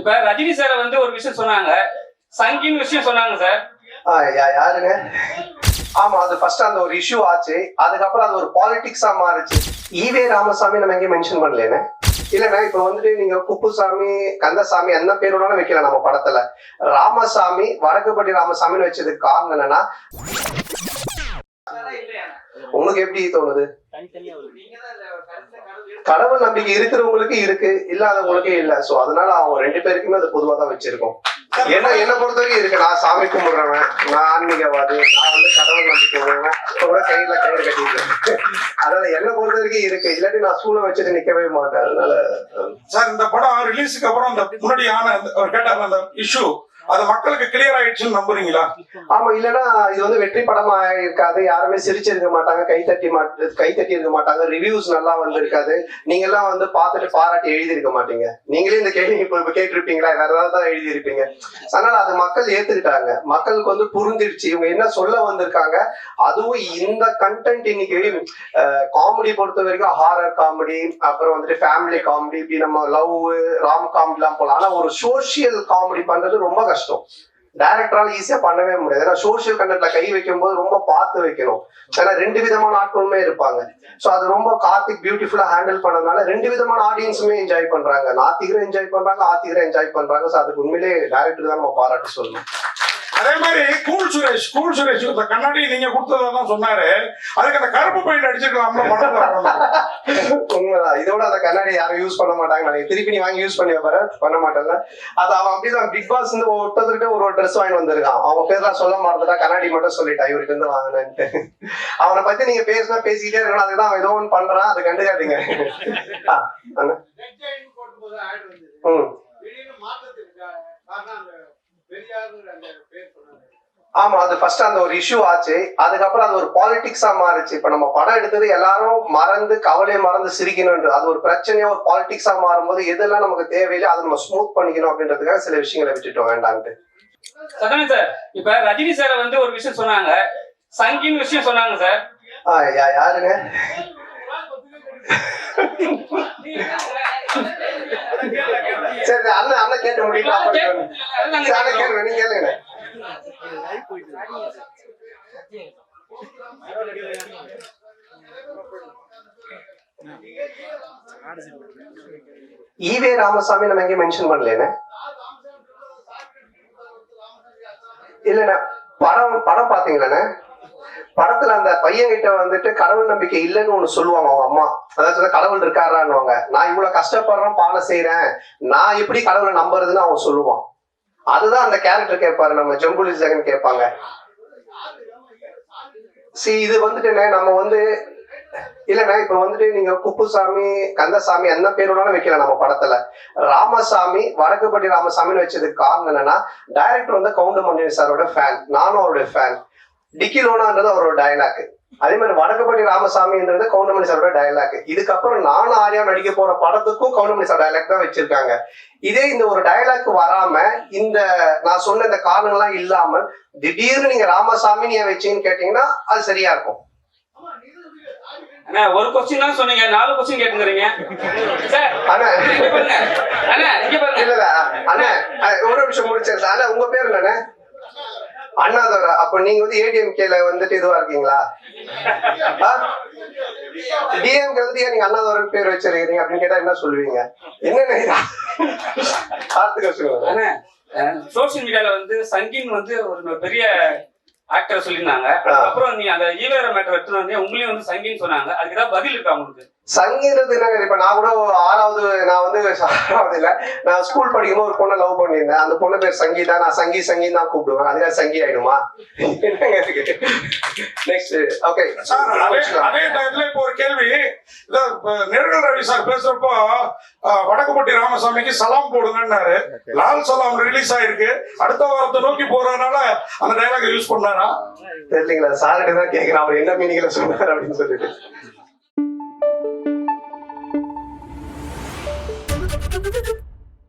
இப்ப ரஜினி சார் வந்து ஒரு விஷயம் சொன்னாங்க. சங்கின்னு விஷயம் சொன்னாங்க சார் யாருங்க? ஆமா அது ஃபர்ஸ்ட் அந்த ஒரு இஷ்யூ ஆச்சு. அதுக்கப்புறம் அது ஒரு பாலிடிக்ஸா மாறுச்சு. ஈவே ராமசாமி நம்ம எங்கேயும் மென்ஷன் பண்ணலேன்னு இல்லைண்ணா இப்ப வந்துட்டு நீங்க குப்புசாமி கந்தசாமி என்ன பேர் வேணாலும் வைக்கலாம் நம்ம படத்துல. ராமசாமி வடக்குப்பட்டி ராமசாமின்னு வச்சதுக்கு காரணம் என்னன்னா உங்களுக்கு எப்படி தோணுது? கடவுள் நம்பிக்கை இருக்கிறவங்களுக்கு இருக்கு இல்லாதவங்களுக்கு இல்ல. சோ அதனால அவங்க ரெண்டு பேருக்குமே அது பொதுவா தான் வச்சிருக்கோம். என்ன என்ன பொறுத்த வரைக்கும் இருக்கு. நான் சாமி கும்பிடுறவன் நான் ஆன்மீகவாதி நான் வந்து கடவுள் நம்பிக்கை உள்ளவன். கூட கையில கயிறு கட்டிருக்கேன் அதனால என்ன பொறுத்த வரைக்கும் இருக்கு. இல்லாட்டி நான் சூழ வச்சுட்டு நிக்கவே மாட்டேன். அதனால சார் இந்த படம் ரிலீஸுக்கு அப்புறம் அந்த முன்னாடி ஆன அந்த- அந்த இஷ்யூ அது மக்களுக்கு கிளியர் ஆயிடுச்சுன்னு நம்புறீங்களா? ஆமா இல்லைன்னா இது வந்து வெற்றி படமா இருக்காது. யாருமே சிரிச்சிருக்க மாட்டாங்க கை தட்டி மாட்டு கை தட்டி இருக்க மாட்டாங்க. ரிவ்யூஸ் நல்லா வந்திருக்காது. நீங்க எல்லாம் வந்து பார்த்துட்டு பாராட்டி எழுதியிருக்க மாட்டீங்க. நீங்களே இந்த கேள்வி இப்ப கேட்டிருப்பீங்களா? வேற ஏதாவது தான் எழுதியிருப்பீங்க. அதனால அது மக்கள் ஏத்துக்கிட்டாங்க. மக்களுக்கு வந்து புரிஞ்சிருச்சு. இவங்க என்ன சொல்ல வந்திருக்காங்க? அதுவும் இந்த கண்டென்ட் இன்னைக்கு காமெடி பொறுத்த வரைக்கும் ஹாரர் காமெடி அப்புறம் வந்துட்டு ஃபேமிலி காமெடி இப்படி நம்ம லவ் ராம் காமெடிலாம் போலாம். ஆனா ஒரு சோஷியல் காமெடி பண்றது ரொம்ப கஷ்டம். டைரக்டரால ஈஸியா பண்ணவே முடியாது. ஏன்னா சோசியல் கண்டென்ட்ல கை வைக்கும்போது ரொம்ப பார்த்து வைக்கணும். ஏன்னா ரெண்டு விதமான ஆட்களுமே இருப்பாங்க. சோ அது ரொம்ப கார்த்திக் பியூட்டிஃபுல்லா ஹேண்டில் பண்ணதுனால ரெண்டு விதமான ஆடியன்ஸுமே என்ஜாய் பண்றாங்க. நாத்திகரும் என்ஜாய் பண்றாங்க ஆத்திகரும் என்ஜாய் பண்றாங்க. சோ அதுக்கு உண்மையிலே டேரக்டர் தான் நம்ம பாராட்டு சொல்லணும். அதே மாதிரி கூல் சுரேஷ் கூல் சுரேஷ் இந்த கண்ணாடி நீங்க கொடுத்ததான் சொன்னாரு. அதுக்கு அந்த கருப்பு பெயிண்ட் அடிச்சிருக்கலாம்ல உண்மைதான். இதோட அந்த கண்ணாடி யாரும் யூஸ் பண்ண மாட்டாங்க நான் திருப்பி நீ வாங்கி யூஸ் பண்ணி பாரு. பண்ண மாட்டேன்ல. அது அவன் அப்படிதான். பிக் பாஸ் வந்து ஒருத்தர்கிட்ட ஒரு ஒரு ட்ரெஸ் வாங்கி வந்திருக்கான். அவன் பேர்லாம் சொல்ல மறந்துட்டா. கண்ணாடி மட்டும் சொல்லிட்டான் இவருக்கு இருந்து வாங்கினேன்ட்டு. அவனை பத்தி நீங்க பேசினா பேசிக்கிட்டே இருக்கணும். அதுதான் அவன் ஏதோ ஒன்று பண்றான். அதை கண்டுக்காதீங்க. ஆமா அது ஃபர்ஸ்ட் அந்த ஒரு இஷ்யூ ஆச்சு. அதுக்கப்புறம் அது ஒரு பாலிடிக்ஸா மாறுச்சு. இப்ப நம்ம படம் எடுத்தது எல்லாரும் மறந்து கவலையை மறந்து சிரிக்கணும்ன்றது அது ஒரு பிரச்சனையா ஒரு பாலிடிக்ஸா மாறும்போது எதெல்லாம் நமக்கு தேவையில்லை அதை நம்ம ஸ்மூத் பண்ணிக்கணும் அப்படின்றதுக்காக சில விஷயங்களை விட்டுட்டோம். வேண்டான்ட்டு. சதானே சார் இப்ப ரஜினி சார் வந்து ஒரு விஷயம் சொன்னாங்க. சங்கின்னு விஷயம் சொன்னாங்க சார் யாருங்க? சரி அண்ணன் அண்ணன் கேட்டு முடியும்? நீங்க கேளுங்க. ஈவே ராமசாமி நம்ம எங்கேயும் மென்ஷன் பண்ணலனே இல்லண்ணா படம் படம் பாத்தீங்களாண்ணே படத்துல அந்த பையன் கிட்ட வந்துட்டு கடவுள் நம்பிக்கை இல்லைன்னு ஒண்ணு சொல்லுவாங்க அவங்க அம்மா. அதாவது கடவுள் இருக்காரான்னுவாங்க. நான் இவ்வளவு கஷ்டப்படுறேன் பாலை செய்யறேன் நான் எப்படி கடவுளை நம்புறதுன்னு அவன் சொல்லுவான். அதுதான் அந்த கேரக்டர் கேட்பாரு நம்ம ஜம்புலி ஜெகன் கேட்பாங்க. சி இது வந்துட்டு நம்ம வந்து இல்லைன்னா இப்ப வந்துட்டு நீங்க குப்புசாமி கந்தசாமி அந்த பேரோட வைக்கலாம் நம்ம படத்துல. ராமசாமி வடக்குப்பட்டி ராமசாமின்னு வச்சதுக்கு காரணம் என்னன்னா டைரக்டர் வந்து கவுண்டமணி சாரோட ஃபேன் நானும் அவருடைய ஃபேன் டிக்கி லோனான்றது அவரோட டயலாக் அதே மாதிரி வடக்குப்பட்டி ராமசாமின்றது கவுண்டமணி சாரோட டயலாக் இதுக்கப்புறம் நானும் ஆர்யா நடிக்க போற படத்துக்கும் கவுண்டமணி சார் டயலாக் தான் வச்சிருக்காங்க. இதே இந்த ஒரு டயலாக் வராம இந்த நான் சொன்ன இந்த காரணங்கள்லாம் இல்லாமல் திடீர்னு நீங்க ராமசாமி நீ வச்சீங்கன்னு கேட்டீங்கன்னா அது சரியா இருக்கும். அண்ணா ஒரு கொஸ்டின் தான் சொன்னீங்க. நாலு கொஸ்டின் கேட்டுக்கிறீங்க சார் அண்ணா. இங்க பாருங்க அண்ணா இங்க பாருங்க இல்ல அண்ணா ஒரு நிமிஷம் முடிச்சேன் சார் அண்ணா உங்க பேர் என்னண்ணே? அண்ணாதோரா. அப்ப நீங்க வந்து ஏடிஎம்கேல வந்துட்டு இதுவா இருக்கீங்களா? டிஎம்கே வந்து ஏன் நீங்க அண்ணாதோரன் பேர் வச்சிருக்கீங்க அப்படின்னு கேட்டா என்ன சொல்லுவீங்க? என்னென்ன பார்த்துக்க சொல்லுங்க. அண்ணா சோசியல் மீடியால வந்து சங்கின் வந்து ஒரு பெரிய ஆக்டர் சொல்லியிருந்தாங்க. அப்புறம் நீ அந்த ஈவேர மேட்டர் எடுத்துட்டு வந்து உங்களையும் வந்து சங்கின்னு சொன்னாங்க. அதுக்கு ஏதாவது பதில் இருக்கா உங்களுக்கு? சங்கீதத்து என்னங்க இப்ப நான் கூட ஆறாவது நான் வந்து ஆறாவது இல்ல நான் ஸ்கூல் படிக்கும்போது ஒரு பொண்ணை லவ் பண்ணியிருந்தேன். அந்த பொண்ணு பேர் சங்கீதா. நான் சங்கி சங்கி தான் கூப்பிடுவேன். அதுக்காக சங்கி ஆயிடுமா? என்னங்க இருக்கு நெக்ஸ்ட் ஓகே அதே டயத்துல இப்போ ஒரு கேள்வி. நெருங்கல் ரவி சார் பேசுறப்போ வடக்குப்பட்டி ராமசாமிக்கு சலாம் போடுங்கன்னாரு. லால் சலாம் ரிலீஸ் ஆயிருக்கு. அடுத்த வாரத்தை நோக்கி போறதுனால அந்த டைலாக் யூஸ் பண்ணாரா? தெரியலீங்களா? சார்கிட்ட தான் கேட்கிறேன் அவர் என்ன மீனிங்ல சொன்னார் அப்படின்னு சொல்லிட்டு.